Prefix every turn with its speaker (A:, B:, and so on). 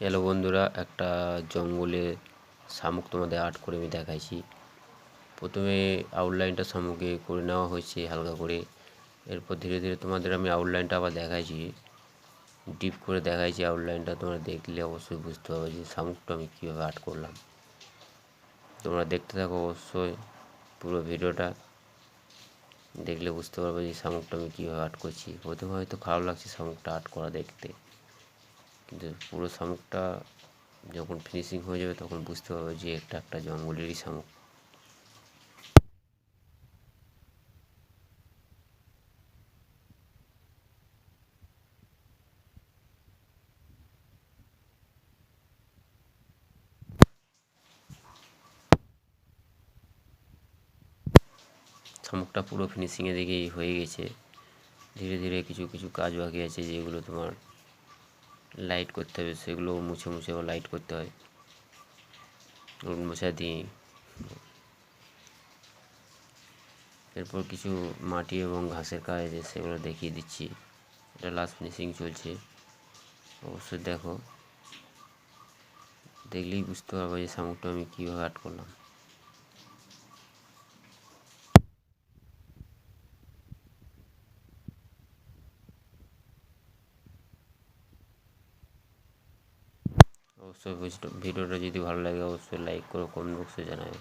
A: Hello বন্ধুরা, একটা জঙ্গলে শামুক তোমাদের আর্ট করে আমি দেখাইছি। প্রথমে আউটলাইনটা শামুকে করে নেওয়া হয়েছে হালকা করে। এরপর ধীরে ধীরে তোমাদের আমি আউটলাইনটা আবার দেখাইছি। ডিপ করে দেখাইছি আউটলাইনটা তোমরা দেখলে অবশ্যই বুঝতে পারবে যে শামুকটা আমি কীভাবে আর্ট করলাম। তোমরা দেখতে থাকো অবশ্যই পুরো ভিডিওটা। দেখলে বুঝতে পারবে যে শামুকটা আমি কীভাবে আর্ট করছি। প্রথমে হয়তো খারাপ লাগছে শামুকটা আর্ট করা দেখতে। কিন্তু পুরো শামুকটা যখন ফিনিশিং হয়ে যাবে তখন বুঝতে পারবে যে এটা একটা জঙ্গলেরই শামুক। শামুকটা পুরো ফিনিশিংয়ের দিকেই হয়ে গেছে। ধীরে ধীরে কিছু কিছু কাজ বাকি আছে যেগুলো তোমার লাইট করতে হবে, সেগুলো মুছে মুছে লাইট করতে হয়। মোছা দিয়ে। এরপর কিছু মাটি এবং ঘাসের কাজ আছে, সেগুলো দেখিয়ে দিচ্ছি। এটা লাস্ট ফিনিশিং চলছে। অবশ্যই দেখো। দেখলেই বুঝতে পারব যে শামুকটা আমি কীভাবে আর্ট করলাম। অবশ্যই ভিডিওটা যদি ভালো লাগে অবশ্যই লাইক করো কমেন্ট বক্সে জানাবে।